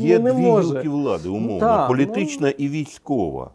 Є ну, не дві може. гілки влади, умовно, так, політична і військова.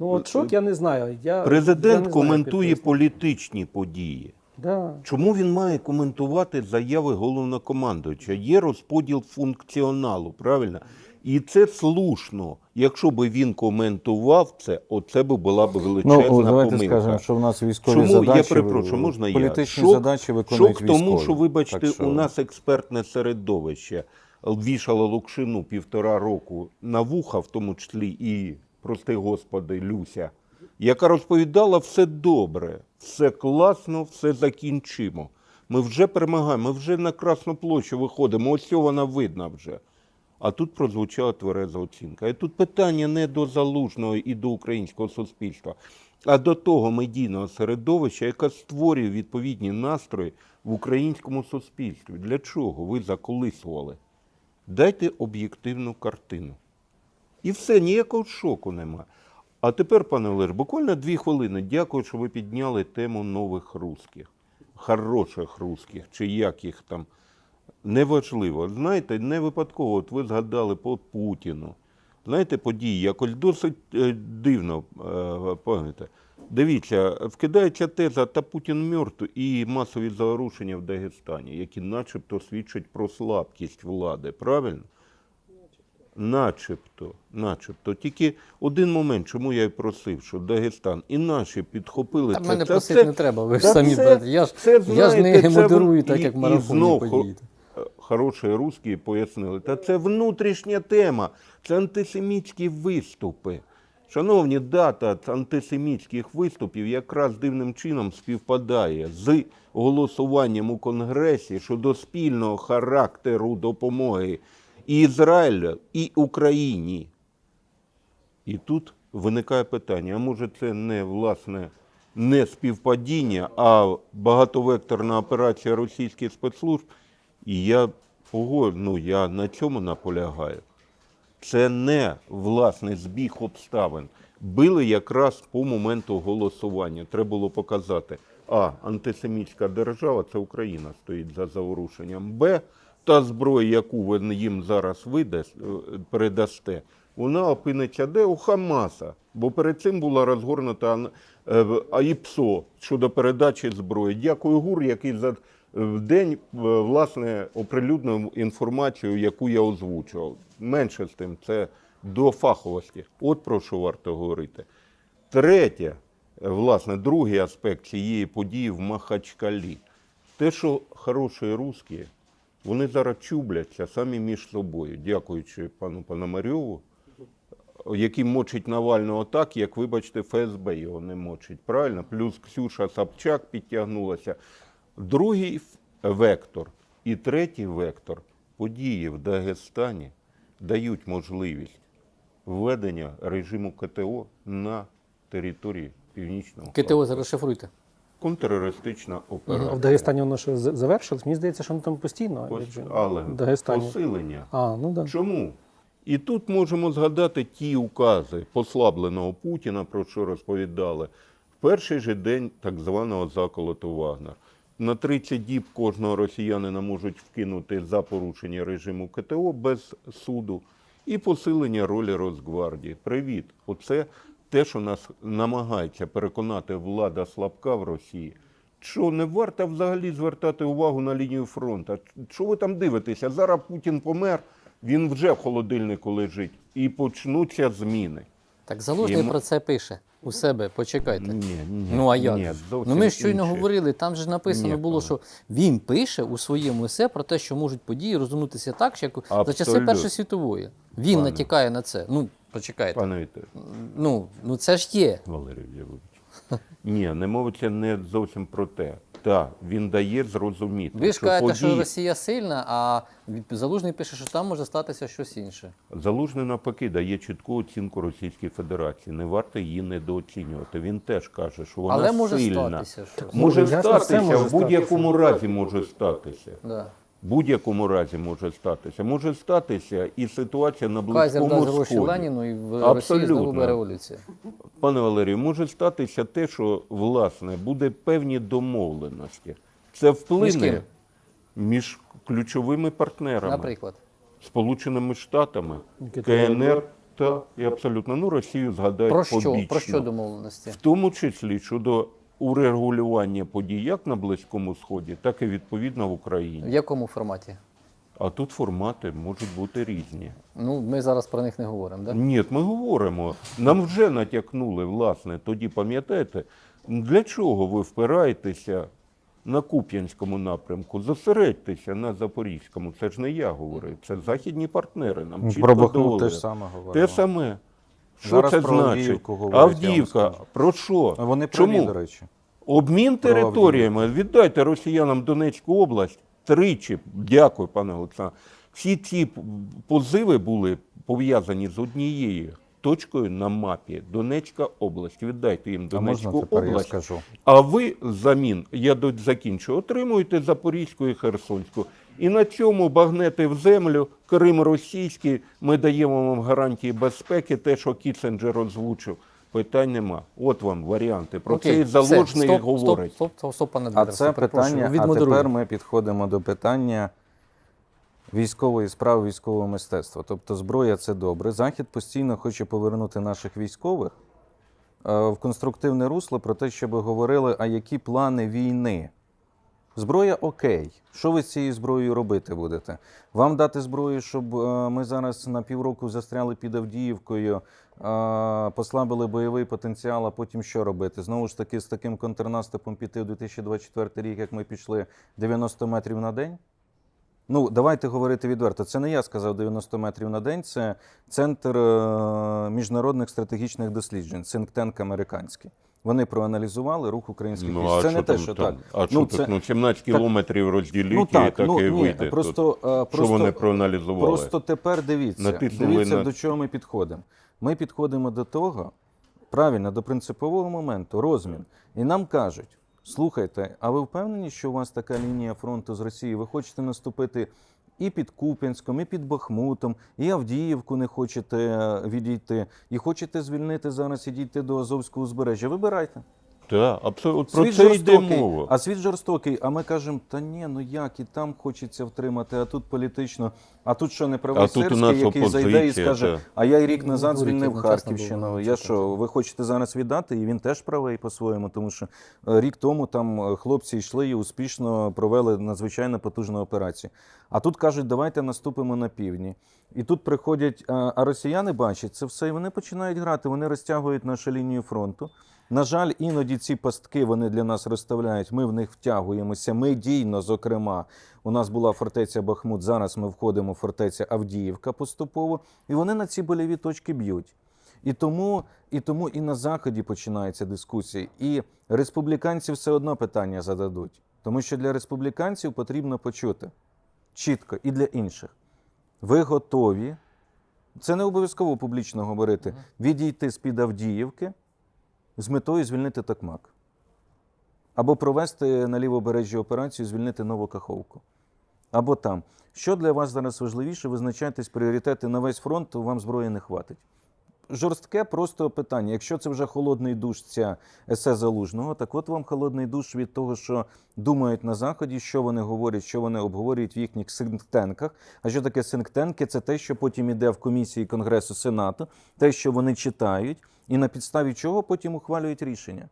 Ну от шок, я не знаю. Я, я не Президент знаю, коментує політичні події. Да. Чому він має коментувати заяви головнокомандуюча? Є розподіл функціоналу, правильно? І це слушно. Якщо би він коментував це, оце би була б величезна Ну, давайте помилка. скажемо, що в нас військові Чому задачі, я перепрошую, можна політичні я? Шок- задачі виконують Шок тому, військові. що, вибачте, Так що- у нас експертне середовище вішало Лукшину півтора року на вуха, в тому числі і, прости господи, Люся, яка розповідала все добре, все класно, все закінчимо. Ми вже перемагаємо, ми вже на Красну площу виходимо, ось вона видна вже. А тут прозвучала твереза оцінка. І тут питання не до залужного і до українського суспільства, а до того медійного середовища, яке створює відповідні настрої в українському суспільстві. Для чого ви заколисували? Дайте об'єктивну картину. І все, ніякого шоку нема. А тепер, пане Олеж, буквально дві хвилини. Дякую, що ви підняли тему нових русських, хороших русських, чи як їх там. Неважливо. Знаєте, не випадково, от ви згадали по Путіну. Знаєте, події якось досить е, дивно, е, пам'ятаєте. Дивіться, вкидається теза, та Путін мертв і масові заворушення в Дагестані, які начебто свідчать про слабкість влади, правильно? Начебто, начебто. Тільки один момент, чому я і просив, що Дагестан і наші підхопили Та це. мене Та просити це- не треба, ви ж самі це- берете. Я ж, це, я ж не це модерую так, і- як і марафонні події. Хороші русські пояснили. Та це внутрішня тема, це антисемітські виступи. Шановні, дата антисемітських виступів якраз дивним чином співпадає з голосуванням у Конгресі щодо спільного характеру допомоги і Ізраїлю, і Україні. І тут виникає питання: а може це не власне не співпадіння, а багатовекторна операція російських спецслужб? І я ну, я на цьому наполягаю. Це не власне збіг обставин. Били якраз по моменту голосування. Треба було показати: А. Антисемітська держава це Україна стоїть за заворушенням. Б. Та зброя, яку ви їм зараз видасть, е, передасте, вона опиниться де у Хамаса. Бо перед цим була розгорнута е, АІПСО щодо передачі зброї. Дякую ГУР, який за в день е, власне оприлюднив інформацію, яку я озвучував. Менше з тим, це до фаховості. От про що варто говорити. Третє, е, власне, другий аспект цієї події в Махачкалі. Те, що хороші русські, вони зараз чубляться самі між собою, дякуючи пану Пономарьову, який мочить Навального так, як, вибачте, ФСБ його не мочить. Правильно? Плюс Ксюша Собчак підтягнулася. Другий вектор і третій вектор події в Дагестані дають можливість введення режиму КТО на території Північного КТО Кавказу. зараз шифруйте. Контртерористична А операція. в Дагестані воно що з- завершилось? Мені здається, що воно там постійно. Але в Дагестані. посилення. А, ну. Да. Чому? І тут можемо згадати ті укази послабленого Путіна, про що розповідали, в перший же день так званого заколоту Вагнер. На 30 діб кожного росіянина можуть вкинути за порушення режиму КТО без суду і посилення ролі Росгвардії. Привіт! Оце те, що нас намагається переконати влада слабка в Росії. Що не варто взагалі звертати увагу на лінію фронту? Що ви там дивитеся? Зараз Путін помер, він вже в холодильнику лежить, і почнуться зміни. Так Залужний Йому- про це пише у себе, почекайте. Ні, ні, Ну а як? Ні, ну ми щойно інше. говорили, там же написано Ні, було, що він пише у своєму есе про те, що можуть події розгорнутися так, як за часи Першої світової. Він Пане. натякає на це. Ну, почекайте. Пане Віталію, Ну, ну це ж є. Валерій, Євгенович. Ні, не мовиться не зовсім про те. Так, він дає зрозуміти, Ви ж кажете, що Росія сильна, а від- Залужний пише, що там може статися щось інше. Залужний навпаки дає чітку оцінку Російській Федерації. Не варто її недооцінювати. Він теж каже, що вона Але може сильна. статися Що... Може ясно, статися, може в будь-якому разі може статися. Да. Будь-якому разі може статися. Може статися і ситуація на Кайзер Близькому дасть гроші Сході. Леніну і в Росії знову Абсолютно. бере революція. Пане Валерію, може статися те, що власне буде певні домовленості. Це вплине Між ким? між ключовими партнерами. Наприклад. Сполученими Штатами, КНР та і абсолютно ну Росію згадають Про що, побічно. про що домовленості? в тому числі щодо урегулювання подій як на Близькому Сході, так і відповідно в Україні. В якому форматі? А тут формати можуть бути різні. Ну, ми зараз про них не говоримо, да? Ні, ми говоримо. Нам вже натякнули, власне, тоді пам'ятаєте, для чого ви впираєтеся на Куп'янському напрямку? Зосередьтеся на Запорізькому. Це ж не я говорив, це західні партнери нам чітко Про Бахмут довели. те ж саме говоримо. Те саме. Що Зараз це про значить? Авдіївку говорять, я вам Авдіївка. скажу. Про що? Вони праві, Чому? до речі. Обмін територіями. Віддайте росіянам Донецьку область тричі. Дякую, пане Олександр. Всі ці позиви були пов'язані з однією точкою на мапі. Донецька область. Віддайте їм А можна Донецьку тепер я область. скажу? А ви взамін, я до- закінчу, отримуєте Запорізьку і Херсонську. І на цьому багнете в землю, Крим російський, ми даємо вам гарантії безпеки, те, що Кіценджер озвучив. Питань нема. От вам варіанти. Про це і все, стоп, говорить. Стоп, стоп, стоп, пане А це питання. А тепер ми підходимо до питання військової справи, військового мистецтва. Тобто зброя це добре. Захід постійно хоче повернути наших військових е, в конструктивне русло про те, щоб говорили, а які плани війни. Зброя окей. Що ви з цією зброєю робити будете? Вам дати зброю, щоб е, ми зараз на півроку застряли під Авдіївкою, е, послабили бойовий потенціал, а потім що робити? Знову ж таки, з таким контрнаступом піти в 2024 рік, як ми пішли 90 метрів на день? Ну, давайте говорити відверто. Це не я сказав 90 метрів на день, це центр е, міжнародних стратегічних досліджень, think-tank американський. Вони проаналізували рух українських Ну, військ. Це що не те, що там? так. А що Ну, так? це- Ну, 17 кілометрів розділіть, Ну і так, так ну, і ні, вийде. просто, е, Що вони проаналізували? Просто тепер дивіться, Натиснули дивіться, на- до чого ми підходимо. Ми підходимо до того, правильно, до принципового моменту, розмін. І нам кажуть: слухайте, а ви впевнені, що у вас така лінія фронту з Росії? Ви хочете наступити і під Куп'янськом, і під Бахмутом, і Авдіївку не хочете е, відійти, і хочете звільнити зараз і дійти до Азовського узбережжя. Вибирайте. Так, абсолютно. Про Світ це йде жорстокий, мова. А світ жорстокий. А ми кажемо, та ні, ну як і там хочеться втримати, а тут політично. А тут що не правий А тут у нас який зайде і скаже, та. а я й рік назад Ну, звільнив одночасно було Харківщину. Я що, ви хочете зараз віддати? І він теж правий по-своєму, тому що е, рік тому там е, хлопці йшли і успішно провели надзвичайно потужну операцію. А тут кажуть, давайте наступимо на півдні. І тут приходять, а, а росіяни бачать це все, і вони починають грати. Вони розтягують нашу лінію фронту. На жаль, іноді ці пастки вони для нас розставляють. Ми в них втягуємося. Ми дійно, зокрема, у нас була фортеця Бахмут. Зараз ми входимо в фортеця Авдіївка поступово, і вони на ці больові точки б'ють. І тому, і тому і на заході починається дискусія. І республіканці все одно питання зададуть, тому що для республіканців потрібно почути чітко і для інших. Ви готові? Це не обов'язково публічно говорити. Відійти з під Авдіївки з метою звільнити Токмак. Або провести на лівобережжі операцію, звільнити Нову Каховку. Або там. Що для вас зараз важливіше, визначайтесь пріоритети на весь фронт, вам зброї не хватить. Жорстке просто питання. Якщо це вже холодний душ ця есе залужного, так от вам холодний душ від того, що думають на заході, що вони говорять, що вони обговорюють в їхніх синктенках. А що таке синктенки? Це те, що потім іде в комісії Конгресу Сенату, те, що вони читають, і на підставі чого потім ухвалюють рішення.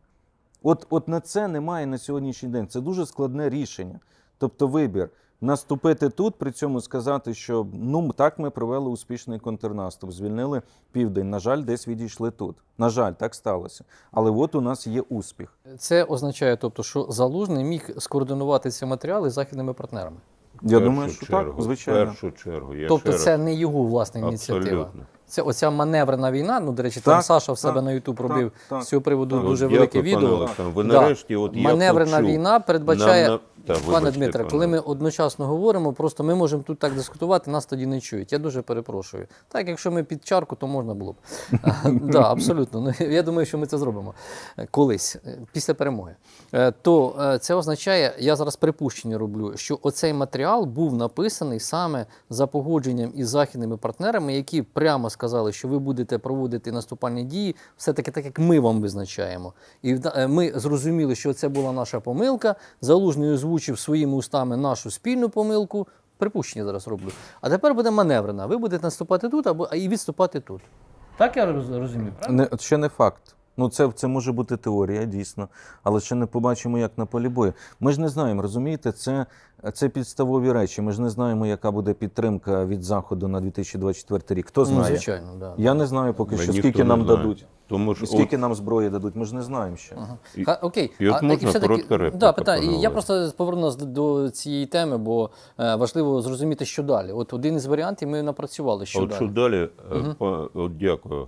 От, от на це немає на сьогоднішній день. Це дуже складне рішення. Тобто вибір наступити тут, при цьому сказати, що ну так ми провели успішний контрнаступ, звільнили південь. На жаль, десь відійшли тут. На жаль, так сталося. Але от у нас є успіх. Це означає, тобто, що залужний міг скоординувати ці матеріали з західними партнерами. Я першу думаю, що що так, чергу, звичайно. Першу чергу. Я тобто, ще це раз- не його власна ініціатива. Абсолютно. Це оця маневрена війна. Ну, до речі, там Так, Саша в себе так, на Ютуб робив так, з цього приводу так. дуже велике дякую, відео. Олександр. Ви Да. нарешті, от я Маневрена почув. війна передбачає. Нам на- Та, Пане Дмитре, пане коли ми одночасно говоримо, просто ми можемо тут так дискутувати, нас тоді не чують. Я дуже перепрошую. Так, якщо ми під чарку, то можна було б. Да, абсолютно. Ну, я думаю, що ми це зробимо е, колись, е, після перемоги. Е, То це означає, я зараз припущення роблю, що оцей матеріал був написаний саме за погодженням із західними партнерами, які прямо сказали, що ви будете проводити наступальні дії, все-таки так, як ми вам визначаємо. І е, ми зрозуміли, що це була наша помилка. Залужний озвучив своїми устами нашу спільну помилку. припущення зараз роблю. А тепер буде маневрена. Ви будете наступати тут або і відступати тут. Так я роз- розумію, правильно? Не, ще не факт. Ну, це, це може бути теорія, дійсно, але ще не побачимо, як на полі бою. Ми ж не знаємо, розумієте, це, це підставові речі. Ми ж не знаємо, яка буде підтримка від Заходу на 2024 рік. Хто Ну, знає? звичайно, да. Я не знаю поки Та що, скільки нам знає. дадуть. Тому що І скільки нам зброї дадуть, ми ж не знаємо ще. І- Ха, окей. і от А, можна все-таки- коротка репліка, Да, питання. Я просто повернуся до цієї теми, бо е, важливо зрозуміти, що далі. От один із варіантів ми напрацювали, що от далі. що далі, па- от дякую,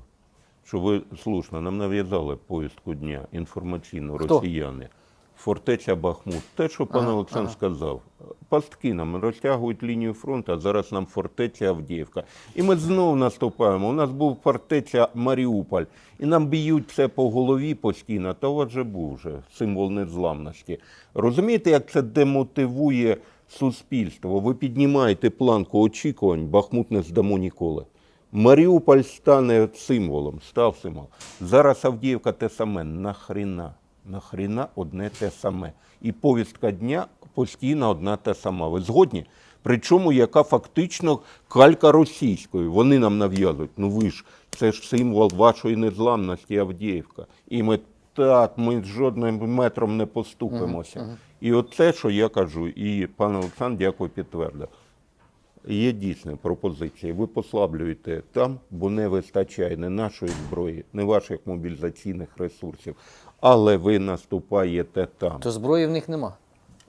що ви слушно нам нав'язали повістку дня інформаційну Хто? росіяни. Фортеця Бахмут. Те, що пан Ага, Олександр ага. сказав. Пастки нам розтягують лінію фронту, а зараз нам фортеця Авдіївка. І ми знову наступаємо. У нас був фортеця Маріуполь. І нам б'ють це по голові постійно. Та у вас же був вже символ незламності. Розумієте, як це демотивує суспільство? Ви піднімаєте планку очікувань, Бахмут не здамо ніколи. Маріуполь стане символом, став символом. Зараз Авдіївка те саме. Нахріна? Нахріна одне те саме. І повістка дня постійно одна те сама. Ви згодні? Причому яка фактично калька російської. Вони нам нав'язують. Ну ви ж, це ж символ вашої незламності Авдіївка. І ми так, ми жодним метром не поступимося. І оце, що я кажу, і пан Олександр, дякую, підтвердив. Є дійсно пропозиції. Ви послаблюєте там, бо не вистачає не нашої зброї, не ваших мобілізаційних ресурсів, але ви наступаєте там. То зброї в них нема.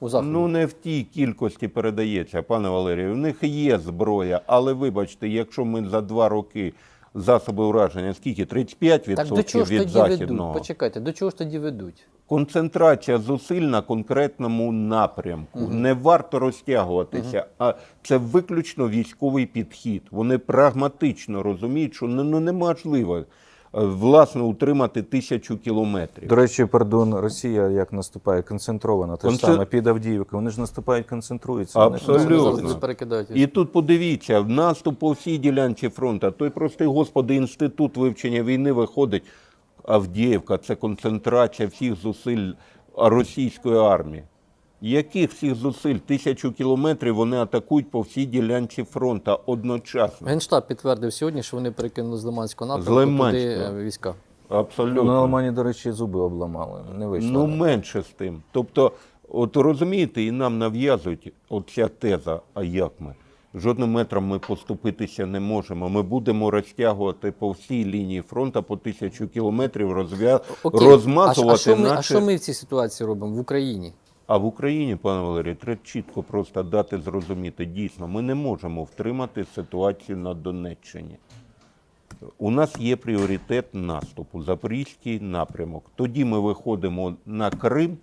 У Заходу. Ну не в тій кількості передається, пане Валерію. В них є зброя, але вибачте, якщо ми за два роки засоби ураження, скільки 35% так до чого ж від тоді західного. ведуть? Почекайте, до чого ж тоді ведуть? Концентрація зусиль на конкретному напрямку. Не варто розтягуватися, а це виключно військовий підхід. Вони прагматично розуміють, що ну, ну, неможливо власне утримати тисячу кілометрів. До речі, пардон, Росія як наступає концентровано, те ж Конце- саме під Авдіївкою. Вони ж наступають, концентруються. Абсолютно. Вони перекидають. І тут подивіться, в наступ по всій ділянці фронту. Той простий господи, інститут вивчення війни виходить. Авдіївка це концентрація всіх зусиль російської армії. Яких всіх зусиль? Тисячу кілометрів вони атакують по всій ділянці фронту одночасно. Генштаб підтвердив сьогодні, що вони перекинули з Лиманського напрямку туди Лиманського. е, війська. Абсолютно. На Алмані, до речі, зуби обламали. Не вийшло. Ну, менше з тим. Тобто, от розумієте, і нам нав'язують оця теза, а як ми? Жодним метром ми поступитися не можемо. Ми будемо розтягувати по всій лінії фронту по тисячу кілометрів, розв'я... Окей. розмазувати а, що ми, наші... а що ми в цій ситуації робимо в Україні? А в Україні, пане Валерій, треба чітко просто дати зрозуміти, дійсно, ми не можемо втримати ситуацію на Донеччині. У нас є пріоритет наступу, Запорізький напрямок. Тоді ми виходимо на Крим,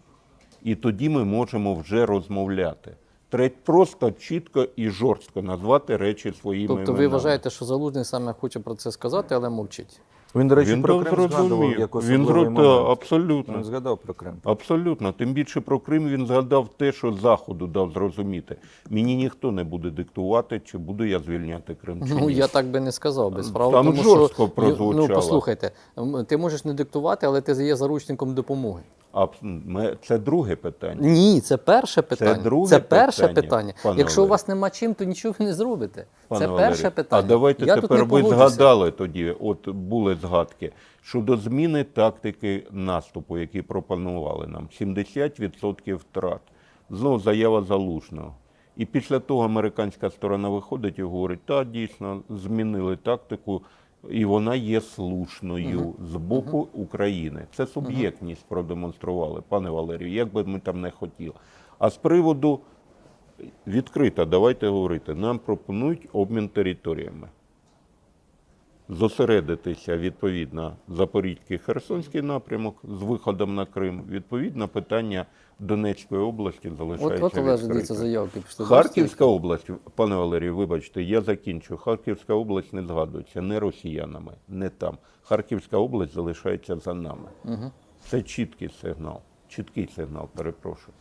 і тоді ми можемо вже розмовляти. Треба просто чітко і жорстко назвати речі своїми Тобто ви вважаєте, що Залужний саме хоче про це сказати, але мовчить. Він, до речі, Він про Крим згадував зрозумів. як Він особливий зро- та, момент. абсолютно. Він згадав про Крим. Абсолютно. Тим більше про Крим він згадав те, що Заходу дав зрозуміти. Мені ніхто не буде диктувати, чи буду я звільняти Крим. Чи Ну ні. я так би не сказав би. Справа Там тому, жорстко що прозвучало. ну послухайте, ти можеш не диктувати, але ти є заручником допомоги. А це друге питання. Ні, це перше питання. друге це перше питання, питання. пане Якщо у вас нема чим, то нічого ви не зробите. Пане це перше питання. А давайте Я тепер ви згадали тоді, от були згадки щодо зміни тактики наступу, які пропонували нам. 70% втрат. Знову заява залужного. І після того американська сторона виходить і говорить, так, дійсно, змінили тактику, і вона є слушною з боку України. Це суб'єктність продемонстрували, пане Валерію, як би ми там не хотіли. А з приводу відкрито, давайте говорити, нам пропонують обмін територіями. Зосередитися відповідно Запорізький Херсонський напрямок з виходом на Крим. Відповідно, питання Донецької області залишається от Олеже, дивіться, заявки пішли. Харківська область, пане Валерію, вибачте, я закінчу. Харківська область не згадується не росіянами, не там. Харківська область залишається за нами. Угу. Це чіткий сигнал. Чіткий сигнал, перепрошую.